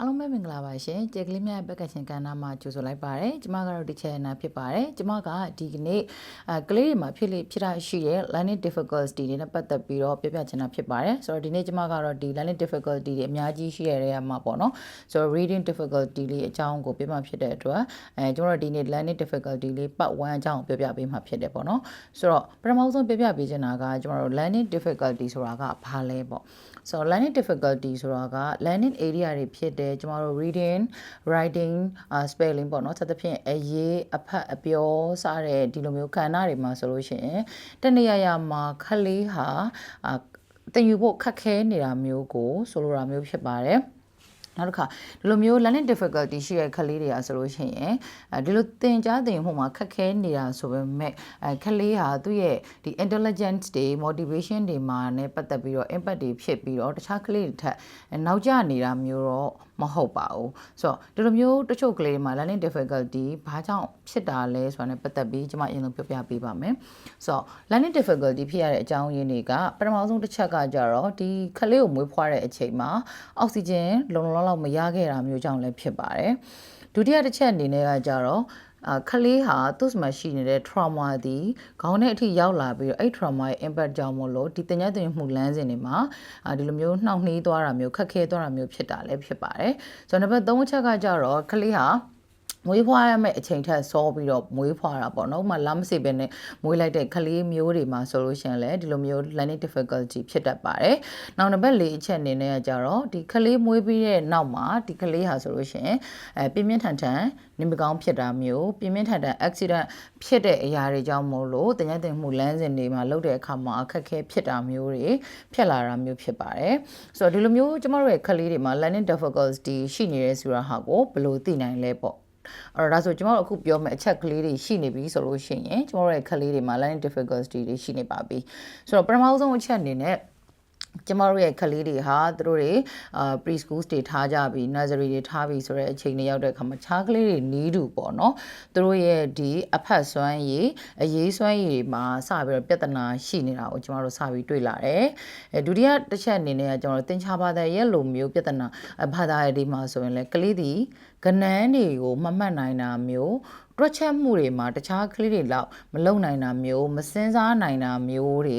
အားလုံးပဲမင်္ဂလာပါရှင်ကျေကလေးများရဲ့ဘက်ကချင်ကဏ္ဍမှာကြိုဆိုလိုက်ပါတယ်ကျမကတော့ဒီချန်နာဖြစ်ပါတယ်ကျမကဒီကနေ့အဲကလေးတွေမှာဖြစ်လေဖြစ်တာရှိတဲ့ learning difficulty တွေနဲ့ပတ်သက်ပြီးတော့ပြပြချင်တာဖြစ်ပါတယ်ဆိုတော့ဒီနေ့ကျမကတော့ဒီ learning difficulty တွေအများကြီးရှိရတဲ့နေရာမှာပေါ့နော်ဆိုတော့ reading difficulty လေးအကြောင်းကိုပြပြဖြစ်တဲ့အတွက်အဲကျမတို့ဒီနေ့ learning difficulty လေး part 1အကြောင်းကိုပြပြပေးမှာဖြစ်တယ်ပေါ့နော်ဆိုတော့ပထမဆုံးပြပြပေးချင်တာကကျမတို့ learning difficulty ဆိုတာကဘာလဲပေါ့ဆိုတော့ learning difficulty ဆိုတာက learning area တွေဖြစ်တယ်ကျမတို့ reading writing uh, spelling ပေါ့နော်ဆက်သဖြင့်အရေးအဖတ်အပြောစတဲ့ဒီလိုမျိုးခန္ဓာတွေမှာဆိုလို့ရှိရင်တနေရာရာမှာခလေးဟာအာတင်ယူဖို့ခက်ခဲနေတာမျိုးကိုဆိုလိုတာမျိုးဖြစ်ပါတယ်နောက်တစ်ခါဒီလိုမျိုး learning difficulty ရှိတဲ့ကလေးတွေကဆိုလို့ရှိရင်အဲဒီလိုသင်ကြားသင်မှုမှာခက်ခဲနေတာဆိုပေမဲ့အဲကလေးဟာသူ့ရဲ့ဒီ intelligence တွေ motivation တွေမှာ ਨੇ ပတ်သက်ပြီးတော့ impact တွေဖြစ်ပြီးတော့တခြားကလေးတွေထက်နောက်ကျနေတာမျိုးတော့ မဟုတ်ပါဘူးဆိုတော့ဒီလိုမျိုးတချို့ကလေးတွေမှာ learning difficulty ဘာကြောင့်ဖြစ်တာလဲဆိုတာ ਨੇ ပတ်သက်ပြီးကျွန်မအရင်ဆုံးပြောပြပေးပါမယ်ဆိုတော့ learning difficulty ဖြစ်ရတဲ့အကြောင်းရင်းတွေကပထမဆုံးတစ်ချက်ကကြတော့ဒီကလေးကိုမွေးဖွားတဲ့အချိန်မှာအောက်ဆီဂျင်လုံလုံလောက်လောက်မရခဲ့တာမျိုးကြောင့်လည်းဖြစ်ပါတယ်ဒုတိယတစ်ချက်အနေနဲ့ကကြတော့ အခလေးဟာသူ့မှာရှိနေတဲ့ trauma ဒီခေါင်းထဲအထိရောက်လာပြီးတော့အဲ့ trauma ရဲ့ impact ကြောင့်မို့လို့ဒီတင်ရတင်မှုလမ်းစဉ်တွေမှာဒီလိုမျိုးနှောင့်နှေးသွားတာမျိုးခက်ခဲသွားတာမျိုးဖြစ်တာလည်းဖြစ်ပါတယ်ဆိုတော့နံပါတ်3အချက်ကကြတော့ခလေးဟာ မွေးဖွားရမယ့်အချိန်ထက်စောပြီးတော့မွေးဖွားတာပေါ့နော်။ဥပမာလမ်းမစေပဲနဲ့မွေးလိုက်တဲ့ကလေးမျိုးတွေမှာဆိုလို့ရှိရင်လည်းဒီလိုမျိုး learning difficulty ဖြစ်တတ်ပါတယ်။နောက်နံပါတ်၄အချက်အနေနဲ့ကကြတော့ဒီကလေးမွေးပြီးတဲ့နောက်မှာဒီကလေးဟာဆိုလို့ရှိရင်အဲပြင်းပြင်းထန်ထန်နေမကောင်းဖြစ်တာမျိုးပြင်းပြင်းထန်ထန် accident ဖြစ်တဲ့အရာတွေကြောင့်မို့လို့တညက်တင်မှုလမ်းစဉ်တွေမှာလုပ်တဲ့အခါမှာအခက်အခဲဖြစ်တာမျိုးတွေဖြစ်လာတာမျိုးဖြစ်ပါတယ်။ဆိုတော့ဒီလိုမျိုးကျမတို့ရဲ့ကလေးတွေမှာ learning difficulty ရှိနေရဲဆိုတာဟာကိုဘယ်လိုသိနိုင်လဲပေါ့ အဲ့တော့ဒါဆိုကျွန်တော်တို့အခုပြောမယ့်အချက်ကလေးတွေရှိနေပြီဆိုလို့ရှိရင်ကျွန်တော်တို့ရဲ့ကလေးတွေမှာ learning difficulty တွေရှိနေပါပြီဆိုတော့ပထမဆုံးအချက်အနေနဲ့ ကျမတို့ရဲ့ကလေးတွေဟာသူတို့တွေအာ preschool တွေထားကြပြီ nursery တွေထားပြီဆိုတဲ့အချိန်တွေရောက်တဲ့အခါမှာခြားကလေးတွေနီးတူပေါ့နော်သူတို့ရဲ့ဒီအဖက်စွမ်းရည်အရေးစွမ်းရည်မှာစပြီးတော့ပြဿနာရှိနေတာကိုကျမတို့စပြီးတွေ့လာတယ်အဲဒုတိယတစ်ချက်အနေနဲ့ကကျမတို့သင်္ချာဘာသာရဲ့လိုမျိုးပြဿနာဘာသာရေးဒီမှာဆိုရင်လည်းကလေးဒီကနန်းတွေကိုမမှတ်နိုင်တာမျိုး တွက်ချက်မှုတွေမှာတခြားကလေးတွေလောက်မလုံနိုင်တာမျိုးမစင်စားနိုင်တာမျိုးတွေ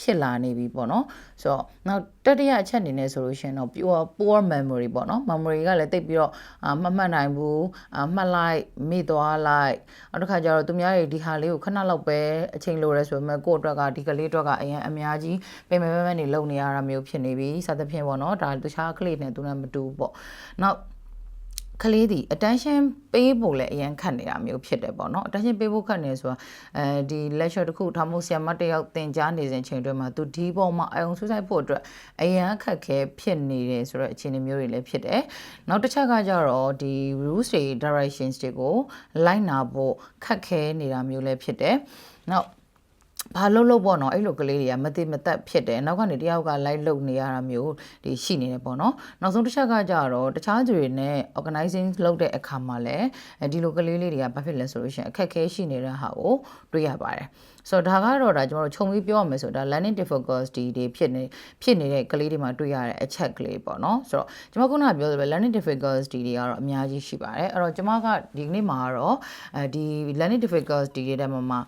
ဖြစ်လာနေပြီပေါ့နော်ဆိုတော့နောက်တတိယအချက်အနေနဲ့ဆိုလို့ရှိရင်တော့ pure poor memory ပေါ့နော် memory ကလည်းတိတ်ပြီးတော့အာမမှတ်နိုင်ဘူးအာမှတ်လိုက်မိသွားလိုက်နောက်တစ်ခါကျတော့သူများတွေဒီဟာလေးကိုခဏလောက်ပဲအချိန်လိုရဲဆိုပေမဲ့ကိုယ့်အတွက်ကဒီကလေးအတွက်ကအရင်အများကြီးပင်ပင်ပန်းပန်းနေလုံနေရတာမျိုးဖြစ်နေပြီစသဖြင့်ပေါ့နော်ဒါတခြားကလေးနဲ့သူနဲ့မတူဘူးပေါ့နောက် ကလေးဒီ attention ပေးဖို့လည်းအရင်ခတ်နေတာမျိုးဖြစ်တယ်ပေါ့နော် attention ပေးဖို့ခတ်နေဆိုတာအဲဒီ lecture တစ်ခုထားမှုဆရာမတစ်ယောက်သင်ကြားနေစဉ်ချိန်တွင်းမှာသူဒီပေါ်မှာအယုံဆူဆိုင်ဖို့အတွက်အရင်ခက်ခဲဖြစ်နေတယ်ဆိုတော့အခြေအနေမျိုးတွေလည်းဖြစ်တယ်နောက်တစ်ချက်ကကြတော့ဒီ rules တွေ directions တွေကိုလိုက်နာဖို့ခက်ခဲနေတာမျိုးလည်းဖြစ်တယ်နောက် ဘာလို့လို့ပေါ့နော်အဲ့လိုကလေးတွေကမတိမသက်ဖြစ်တယ်နောက်ကနေတယောက်ကလိုက်လုပ်နေရတာမျိုးဒီရှိနေတယ်ပေါ့နော်နောက်ဆုံးတစ်ချက်ကကြတော့တခြားသူတွေနဲ့ organizing လုပ်တဲ့အခါမှာလည်းဒီလိုကလေးလေးတွေကဘာဖြစ်လဲဆိုလို့ရှိရင်အခက်အခဲရှိနေတဲ့ဟာကိုတွေ့ရပါတယ် ဆိုတော့ဒါကတော့ဒါကျွန်တော်တို့ခြုံပြီးပြောရမယ်ဆိုတော့ဒါ learning difficulty တွေဖြစ်နေဖြစ်နေတဲ့ကလေးတွေမှာတွေ့ရတဲ့အချက်ကလေးပေါ့နော်ဆိုတော့ကျွန်မခုနကပြောသလို learning difficulty တွေကတော့အများကြီးရှိပါတယ်အဲ့တော့ကျွန်မကဒီနေ့မှာတော့အဲဒီ learning difficulty တွေတဲ့မှာ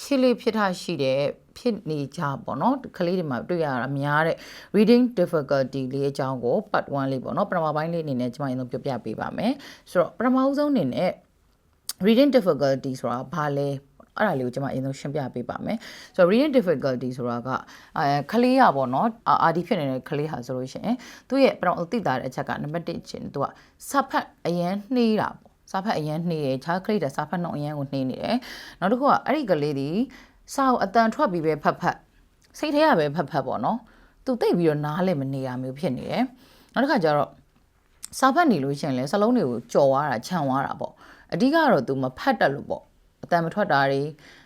ဖြစ်လေဖြစ်တာရှိတဲ့ဖြစ်နေကြပေါ့နော်ကလေးတွေမှာတွေ့ရတာများတဲ့ reading difficulty လေးအကြောင်းကို part 1လေးပေါ့နော်ပထမပိုင်းလေးအနေနဲ့ကျွန်မအရင်ဆုံးပြောပြပေးပါမယ်ဆိုတော့ပထမဆုံးအနေနဲ့ reading difficulty ဆိုတာဘာလဲ အဲ့ဒါလေးကိုကျွန်မအရင်ဆုံးရှင်းပြပေးပါမယ်ဆိုတော့ reading difficulty ဆိုတာကအဲခလေးရပေါ့နော်အာဒီဖြစ်နေတဲ့ခလေးဟာဆိုလို့ရှိရင်သူ့ရဲ့ပထမသိတာတဲ့အချက်ကနံပါတ်1ချင်းသူကစာဖတ်အရင်နှေးတာပေါ့စာဖတ်အရင်နှေးတယ်ခြားကလေးတဲ့စာဖတ်နှုတ်အရင်ကိုနှေးနေတယ်နောက်တစ်ခုကအဲ့ဒီကလေးဒီစာကိုအတန်ထွက်ပြီးပဲဖတ်ဖတ်စိတ်ထဲကပဲဖတ်ဖတ်ပေါ့နော်သူသိပြီးတော့နားလည်းမနေရမျိုးဖြစ်နေတယ်နောက်တစ်ခါကျတော့စာဖတ်နေလို့ရှိရင်လည်းစလုံးတွေကိုကြော်သွားတာခြံသွားတာပေါ့အဓိကတော့သူမဖတ်တတ်လို့ပေါ့ အတန်မထွက်တာတွေ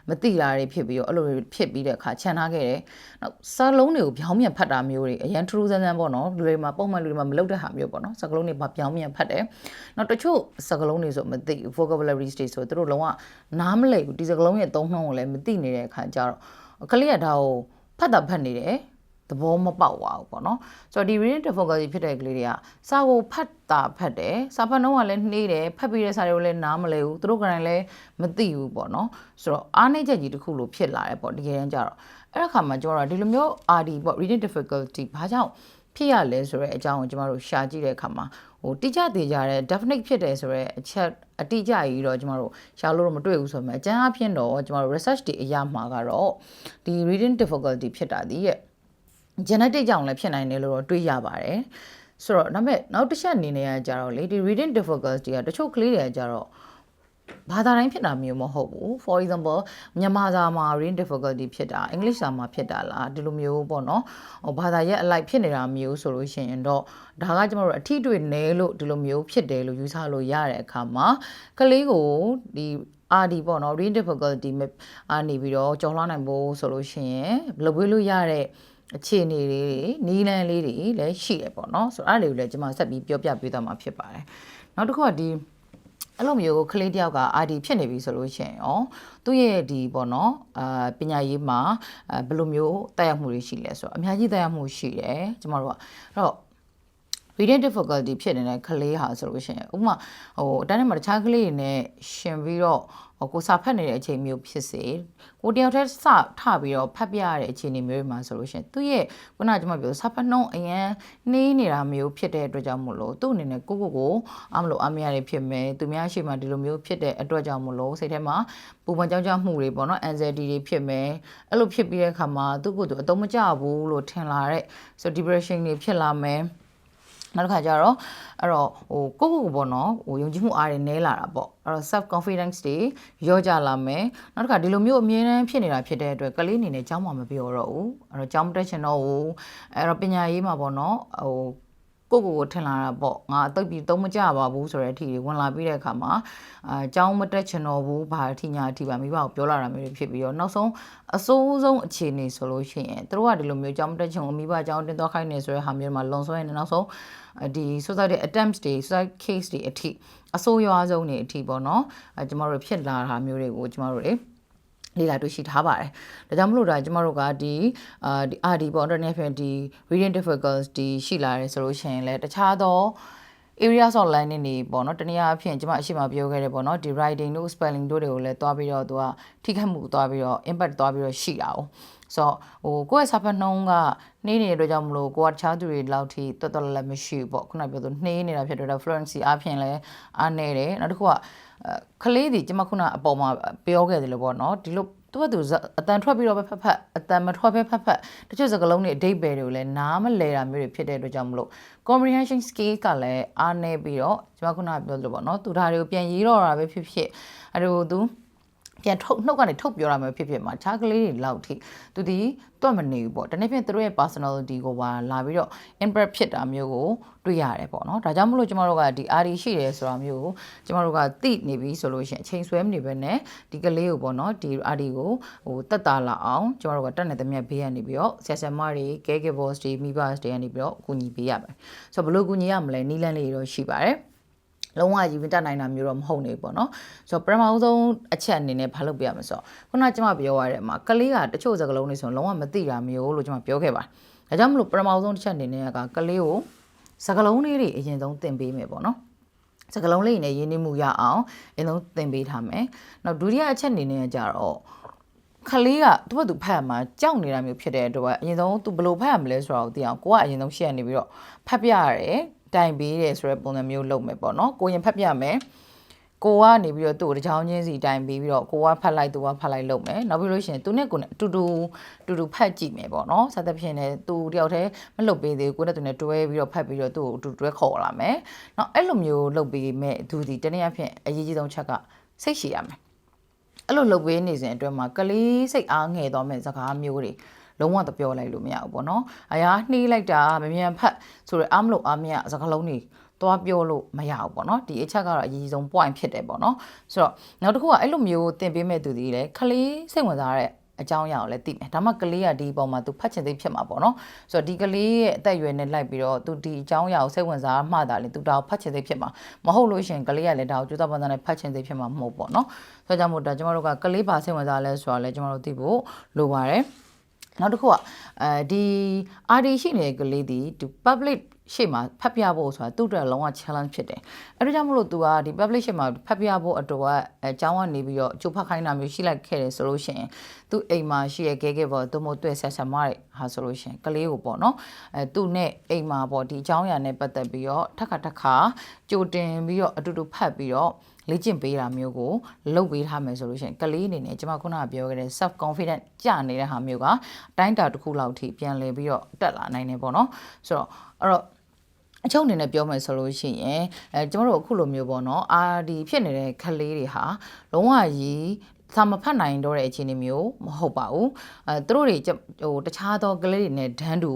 မတိတာတွေဖြစ်ပြီးတော့အဲ့လိုဖြစ်ပြီးတဲ့အခါခြံထားခဲ့တယ်။နောက်စာလုံးတွေကိုပြောင်းပြန်ဖတ်တာမျိုးတွေအရန်ထူးထူးဆန်းဆန်းပေါ့နော်လူတွေမှာပုံမှန်လူတွေမှာမလုပ်တဲ့ဟာမျိုးပေါ့နော်စကားလုံးတွေမှာပြောင်းပြန်ဖတ်တယ်။နောက်တချို့စကားလုံးတွေဆိုမသိ vocabularies တွေဆိုသူတို့လုံးဝနားမလည်ဘူးဒီစကားလုံးရဲ့သုံးနှုန်းကိုလည်းမသိနေတဲ့အခါကျတော့ကလေးကဒါကိုဖတ်တာဖတ်နေတယ် သဘောမပေါက်ပါဘူးပေါ့နော်ဆိုတော့ဒီ reading difficulty ဖြစ်တဲ့ကလေးတွေကစာကိုဖတ်တာဖတ်တယ်စာဖတ်နှုန်းကလည်းနှေးတယ်ဖတ်ပြီးတဲ့စာတွေကိုလည်းနားမလဲဘူးသူတို့ကလည်းမသိဘူးပေါ့နော်ဆိုတော့အားနည်းချက်ကြီးတစ်ခုလို့ဖြစ်လာတယ်ပေါ့တကယ်တမ်းကျတော့အဲ့ဒါခါမှာကျွန်တော်တို့ဒီလိုမျိုး RD ပေါ့ reading difficulty ဘာကြောင့်ဖြစ်ရလဲဆိုတဲ့အကြောင်းကိုကျွန်တော်တို့ရှာကြည့်တဲ့အခါမှာဟိုတိကျသေးကြတဲ့ definite ဖြစ်တယ်ဆိုတဲ့အချက်အတိအကျကြီးတော့ကျွန်တော်တို့ရှာလို့တော့မတွေ့ဘူးဆိုမှအကျန်းအဖြစ်တော့ကျွန်တော်တို့ research တွေအရမှာကတော့ဒီ reading difficulty ဖြစ်တာဒီရဲ့ genetic ကြောင့်လည်းဖြစ်နိုင်တယ်လို့တော့တွေးရပါတယ်ဆိုတော့ဒါပေမဲ့နောက်တစ်ချက်အနေနဲ့ကကြတော့လေဒီ reading difficulty ကတချို့ကလေးတွေကကြတော့ဘာသာတိုင်းဖြစ်တာမျိုးမဟုတ်ဘူး for example မြန်မာစာမှာ reading difficulty ဖြစ်တာ English စာမှာဖြစ်တာလားဒီလိုမျိုးပေါ့နော်ဟိုဘာသာရဲ့အလိုက်ဖြစ်နေတာမျိုးဆိုလို့ရှိရင်တော့ဒါကကျမတို့အထီးတွေ့နေလို့ဒီလိုမျိုးဖြစ်တယ်လို့ယူဆလို့ရတဲ့အခါမှာကလေးကိုဒီ RD ပေါ့နော် reading difficulty အာနေပြီးတော့ကြော်လွှားနိုင်ဖို့ဆိုလို့ရှိရင်လုပ်ပေးလို့ရတဲ့ အခြေအနေလေးတွေနီးလန်းလေးတွေလည်းရှိတယ်ပေါ့နော်ဆိုတော့အဲ့ဒါလေးကိုလည်းကျွန်မဆက်ပြီးပြောပြပေးသွားမှာဖြစ်ပါတယ်နောက်တစ်ခုကဒီအဲ့လိုမျိုးကလေးတယောက်က RD ဖြစ်နေပြီဆိုလို့ရှိရင်ဩသူ့ရဲ့ဒီပေါ့နော်အာပညာရေးမှာဘယ်လိုမျိုးတက်ရောက်မှုတွေရှိလဲဆိုတော့အများကြီးတက်ရောက်မှုရှိတယ်ကျွန်တော်တို့ကအဲ့တော့ reading difficulty ဖြစ်နေတဲ့ကလေးဟာဆိုလို့ရှိရင်ဥပမာဟိုအတန်းထဲမှာတခြားကလေးတွေနဲ့ရှင်ပြီးတော့ဟိုကိုစာဖတ်နေတဲ့အချိန်မျိုးဖြစ်စေကိုတယောက်တည်းစထပြီးတော့ဖတ်ပြရတဲ့အခြေအနေမျိုးတွေမှာဆိုလို့ရှိရင်သူ့ရဲ့ခုနကကျွန်မပြောစာဖတ်နှုံးအရန်နှေးနေတာမျိုးဖြစ်တဲ့အတွက်ကြောင့်မို့လို့သူ့အနေနဲ့ကိုကိုကိုအမလို့အမရတွေဖြစ်မယ်သူများရှိမှဒီလိုမျိုးဖြစ်တဲ့အတွက်ကြောင့်မို့လို့စိတ်ထဲမှာပူပန်ကြောက်ကြမှုတွေပေါ့နော် anxiety တွေဖြစ်မယ်အဲ့လိုဖြစ်ပြီးတဲ့အခါမှာသူ့ကိုယ်သူအတုံးမကျဘူးလို့ထင်လာတဲ့ so depression တွေဖြစ်လာမယ် နောက်တစ်ခါကျတော့အဲ့တော့ဟိုကိုကိုကိုပေါ့နော်ဟိုယုံကြည်မှုအားတွေနည်းလာတာပေါ့အဲ့တော့ self confidence တွေရော့ကျလာမယ်နောက်တစ်ခါဒီလိုမျိုးအမြဲတမ်းဖြစ်နေတာဖြစ်တဲ့အတွက်ကလေးအနေနဲ့ကျောင်းမှာမပြောတော့ဘူးအဲ့တော့ကျောင်းမတက်ချင်တော့ဘူးအဲ့တော့ပညာရေးမှာပေါ့နော်ဟို ကိုကိုကိုထင်လာတာပေါ့ငါအသိပြီးသုံးမကြပါဘူးဆိုတဲ့အထီတွေဝင်လာပြီးတဲ့အခါမှာအာကျောင်းမတက်ချင်တော့ဘူးဘာအထီညာအထီပါမိဘကိုပြောလာတာမျိုးတွေဖြစ်ပြီးတော့နောက်ဆုံးအဆိုးဆုံးအခြေအနေဆိုလို့ရှိရင်တို့ကဒီလိုမျိုးကျောင်းမတက်ချင်ဘူးမိဘကျောင်းတင်သွားခိုင်းနေဆိုတဲ့ဟာမျိုးမှာလွန်ဆွဲနေနောက်ဆုံးဒီ suicide attempts တွေ suicide case တွေအထိအဆိုးရွားဆုံးတွေအထိပေါ့နော်အဲကျမတို့ဖြစ်လာတာမျိုးတွေကိုကျမတို့တွေ လေ့လာတွေ့ရှိထားပါတယ်။ဒါကြောင့်မလို့ဒါကျမတို့ကဒီအာဒီ RD ပေါ့ internet ဒီ reading difficulty ရှိလာတယ်ဆိုလို့ရှိရင်လည်းတခြားသော areas of learning တွေပေါ့နော်တနည်းအားဖြင့်ကျွန်မအရှိမပြောခဲ့တယ်ပေါ့နော်ဒီ writing တို့ spelling တို့တွေကိုလည်းတွားပြီးတော့သူကထိခိုက်မှုတွားပြီးတော့ impact တွားပြီးတော့ရှိတာ哦ဆိုတော့ဟိုကိုယ့်ရဲ့စာဖတ်နှုံးကနှေးနေတဲ့အတွက်ကြောင့်မလို့ကိုကတခြားသူတွေလောက်ထိတော်တော်လည်းမရှိဘူးပေါ့ခုနပြောသူနှေးနေတာဖြစ်တဲ့ fluency အားဖြင့်လည်းအားနေတယ်နောက်တစ်ခုက ကလေးဒီကျွန်မခုနအပေါ်မှာပြောခဲ့တယ်လို့ပေါ့နော်ဒီလိုသူကသူအတန်ထွက်ပြီးတော့ပဲဖက်ဖက်အတန်မထွက်ပဲဖက်ဖက်တချို့စကားလုံးတွေအဓိပ္ပာယ်တွေကိုလည်းနားမလဲတာမျိုးတွေဖြစ်တဲ့အတွက်ကြောင့်မလို့ comprehension skill ကလည်းအားနေပြီးတော့ကျွန်မခုနပြောလို့ပေါ့နော်သူဒါတွေကိုပြန်ရေးတော့တာပဲဖြစ်ဖြစ်အဲဒါကိုသူ ပြန်ထုတ်နှုတ်ကနေထုတ်ပြောရမယ်ဖြစ်ဖြစ်မှာခြားကလေးတွေလောက်ထိသူဒီတွတ်မနေဘူးပေါ့တနေ့ဖြင့်သူတို့ရဲ့ personality ကိုပါလာပြီးတော့ impact ဖြစ်တာမျိုးကိုတွေ့ရတယ်ပေါ့နော်ဒါကြောင့်မလို့ကျမတို့ကဒီ RD ရှိတယ်ဆိုတာမျိုးကိုကျမတို့ကသိနေပြီဆိုလို့ရှိရင်အချိန်ဆွဲမနေဘဲနဲ့ဒီကလေးကိုပေါ့နော်ဒီ RD ကိုဟိုတက်တာလာအောင်ကျမတို့ကတက်နေသမျှဘေးကနေပြီးတော့ဆရာဆရာမတွေ caregivers တွေမိဘတွေကနေပြီးတော့အကူအညီပေးရမယ်ဆိုတော့ဘယ်လိုကူညီရမလဲနီးလန်းလေးတော့ရှိပါတယ် လုံးဝကြီးမတက်နိုင်တာမျိုးတော့မဟုတ်နေဘူးပေါ့နော်ဆိုတော့ပထမဆုံးအချက်အနေနဲ့ဘာလုပ်ပြရမလဲဆိုတော့ခုနကကျွန်မပြောရတဲ့မှာကလေးကတချို့စကားလုံးတွေဆိုရင်လုံးဝမသိတာမျိုးလို့ကျွန်မပြောခဲ့ပါတယ်ဒါကြောင့်မလို့ပထမဆုံးတစ်ချက်အနေနဲ့ကကလေးကိုစကားလုံးလေးတွေအရင်ဆုံးသင်ပေးမယ်ပေါ့နော်စကလုံးလေးနဲ့ရင်းနှီးမှုရအောင်အရင်ဆုံးသင်ပေးထားမယ်။နောက်ဒုတိယအချက်အနေနဲ့ကျတော့ခလေးကသူ့ဘသူဖတ်မှာကြောက်နေတာမျိုးဖြစ်တဲ့အတွက်အရင်ဆုံးသူဘယ်လိုဖတ်ရမလဲဆိုတော့သိအောင်ကိုကအရင်ဆုံးရှေ့ကနေပြီးတော့ဖတ်ပြရတယ် တိုင်ပေးတယ်ဆိုတဲ့ပုံစံမျိုးလုပ်မယ်ပေါ့နော်ကိုရင်ဖတ်ပြမယ်ကိုကနေပြီးတော့သူ့ကိုတချောင်းချင်းစီတိုင်ပြီးပြီးတော့ကိုကဖတ်လိုက်သူကဖတ်လိုက်လုပ်မယ်နောက်ပြီးလို့ရှိရင်သူနဲ့ကိုနဲ့အတူတူတူတူဖတ်ကြည့်မယ်ပေါ့နော်စသဖြင့်လည်းသူတယောက်တည်းမလုပ်ပေးသေးဘူးကိုနဲ့သူနဲ့တွဲပြီးတော့ဖတ်ပြီးတော့သူ့ကိုအတူတွဲခေါ်လာမယ်နောက်အဲ့လိုမျိုးလုပ်ပေးမဲ့သူဒီတနည်းအားဖြင့်အရေးကြီးဆုံးချက်ကစိတ်ရှည်ရမယ်အဲ့လိုလုပ်ပေးနေစဉ်အတွင်းမှာကလေးစိတ်အားငယ်သွားမဲ့စကားမျိုးတွေ လုံးဝတပြောလိုက်လို့မရဘူးပေါ့နော်အရာနှီးလိုက်တာမမြန်ဖတ်ဆိုတော့အားမလို့အားမရစကားလုံးတွေသွားပြောလို့မရဘူးပေါ့နော်ဒီအချက်ကတော့အရေးဆုံး point ဖြစ်တယ်ပေါ့နော်ဆိုတော့နောက်တစ်ခုကအဲ့လိုမျိုးသင်ပေးမဲ့သူတွေလည်းခလေးစိတ်ဝင်စားတဲ့အကြောင်းအရာကိုလည်းသိမယ်ဒါမှကလေးကဒီပုံမှာသူဖတ်ချင်သိဖြစ်မှာပေါ့နော်ဆိုတော့ဒီကလေးရဲ့အသက်အရွယ်နဲ့လိုက်ပြီးတော့သူဒီအကြောင်းအရာကိုစိတ်ဝင်စားမှသာလေသူဒါကိုဖတ်ချင်သိဖြစ်မှာမဟုတ်လို့ရှိရင်ကလေးကလည်းဒါကိုကြိုးစားပန်းစားနဲ့ဖတ်ချင်သိဖြစ်မှာမဟုတ်ပေါ့နော်ဆိုတော့ကြောင့်မို့ဒါကျမတို့ကကလေးပါစိတ်ဝင်စားလဲဆိုတော့လဲကျမတို့သိဖို့လိုပါတယ် နောက်တစ်ခုကအဲဒီ RD ရှိနေတဲ့ကလေးဒီဒီ public ရှေ့မှာဖတ်ပြဖို့ဆိုတာသူ့အတွက်လုံးဝ challenge ဖြစ်တယ်အဲဒါကြောင့်မလို့ तू ကဒီ public ရှေ့မှာဖတ်ပြဖို့အတွက်ကအကြောင်းကနေပြီးတော့ကြိုဖတ်ခိုင်းတာမျိုးရှိလိုက်ခဲ့တယ်ဆိုလို့ရှိရင်သူ့အိမ်မှာရှိရခဲခဲပေါ့သူမို့တွေ့ဆက်ဆက်မတွေဟာဆိုလို့ရှိရင်ကလေးကိုပေါ့နော်အဲသူ့နဲ့အိမ်မှာပေါ့ဒီအကြောင်းအရာနဲ့ပတ်သက်ပြီးတော့ထပ်ခါထပ်ခါကြိုတင်ပြီးတော့အတူတူဖတ်ပြီးတော့ လေ့ကျင့်ပေးတာမျိုးကိုလုပ်ပေးထားမယ်ဆိုလို့ရှိရင်ကလေးအနေနဲ့ကျွန်မခုနကပြောခဲ့တဲ့ self confident ကျနေတဲ့ဟာမျိုးကအတိုင်းတာတစ်ခုလောက်ထိပြန်လည်ပြီးတော့တက်လာနိုင်တယ်ပေါ့နော်ဆိုတော့အဲ့တော့အချုပ်အနေနဲ့ပြောမယ်ဆိုလို့ရှိရင်အဲကျမတို့အခုလိုမျိုးပေါ့နော်အာဒီဖြစ်နေတဲ့ခလေးတွေဟာလုံးဝကြီးစာမဖတ်နိုင်တော့တဲ့အခြေအနေမျိုးမဟုတ်ပါဘူးအဲသူတို့တွေကျဟိုတခြားသောကလေးတွေနဲ့ဒန်းတူ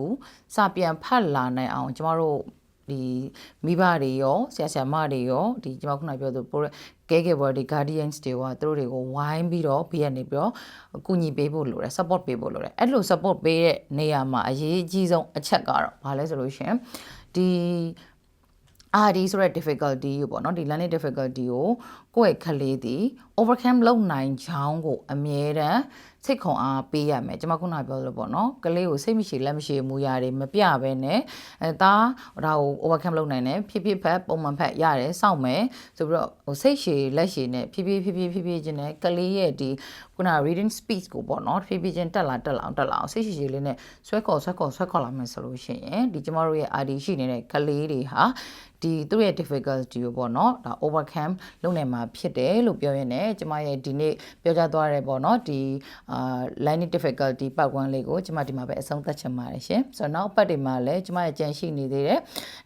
စာပြန်ဖတ်လာနိုင်အောင်ကျမတို့ ဒီမိဘတွေရောဆရာဆရာမတွေရောဒီကျွန်မခုနပြောသူပိုကဲကဲဘော်ဒီ guardians တွေကသူတို့တွေကိုဝိုင်းပြီးတော့ဘေးကနေပြီးတော့အကူအညီပေးဖို့လိုတယ် support ပေးဖို့လိုတယ်အဲ့လို support ပေးတဲ့နေရာမှာအရေးအကြီးဆုံးအချက်ကတော့ဘာလဲဆိုလို့ရှိရင်ဒီ RD ဆိုတဲ့ difficulty ကိုပေါ့နော်ဒီ learning difficulty ကိုကိုယ့်ရဲ့ခလေးသည် overcome လုပ်နိုင်ချောင်းကိုအမြဲတမ်း စိတ်ခွန်အားပေးရမယ်ကျွန်မခုနပြောလို့ပေါ့နော်ကလေးကိုစိတ်မရှိလက်မရှိမူရတွေမပြဘဲနဲ့အဲဒါဒါကို overcome လုပ်နိုင်တယ်ဖြည်းဖြည်းဖက်ပုံမှန်ဖက်ရတယ်စောင့်မယ်ဆိုပြီးတော့ဟိုစိတ်ရှည်လက်ရှည်နဲ့ဖြည်းဖြည်းဖြည်းဖြည်းဖြည်းဖြည်းချင်းနဲ့ကလေးရဲ့ဒီခုန reading speed ကိုပေါ့နော်ဖြည်းဖြည်းချင်းတက်လာတက်လာအောင်တက်လာအောင်စိတ်ရှည်ရှည်လေးနဲ့ဆွဲခေါ်ဆွဲခေါ်ဆွဲခေါ်လာမယ်ဆိုလို့ရှိရင်ဒီကျမတို့ရဲ့ RD ရှိနေတဲ့ကလေးတွေဟာဒီသူ့ရဲ့ difficulty ကိုပေါ့နော်ဒါ overcome လုပ်နိုင်မှာဖြစ်တယ်လို့ပြောရင်းနဲ့ကျမရဲ့ဒီနေ့ပြောကြားသွားရဲပေါ့နော်ဒီအာ learning difficulty ပတ်ဝန်းလေးကိုကျမဒီမှာပဲအဆုံးသတ်ချင်ပါတယ်ရှင်ဆိုတော့နောက်ပတ်တွေမှာလည်းကျမရဲ့ကြံရှိနေသေးတယ်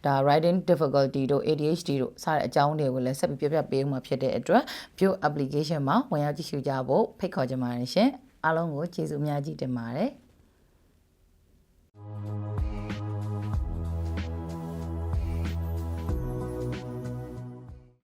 ဒါ writing difficulty တို့ ADHD တို့စတဲ့အကြောင်းတွေကိုလည်းဆက်ပြီးပြောပြပေးဦးမှာဖြစ်တဲ့အတွက် View application မှာဝင်ရောက်ကြည့်ရှုကြဖို့ဖိတ်ခေါ်ချင်ပါတယ်ရှင်အားလုံးကိုကျေးဇူးအများကြီးတင်ပါတယ်